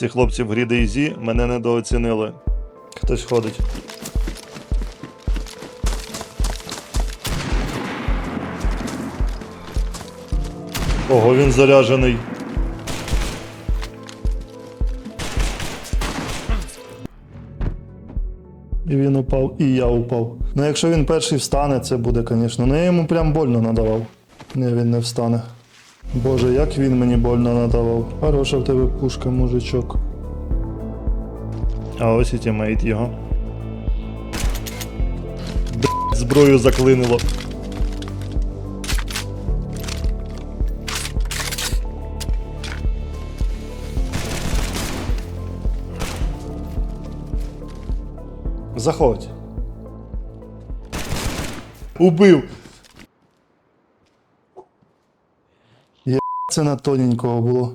Ці хлопці в грі DayZ мене недооцінили. Хтось ходить. Ого, він заряджений. І він упав, і я упав. Ну, якщо він перший встане, це буде, звісно. Ну я йому прям больно надавав. Ні, він не встане. Боже, як він мені больно надавав. Хороша в тебе пушка, мужичок. А ось і тімейт його. Б***ь, зброю заклинило. Заходь. Убив. Це на тоненького було.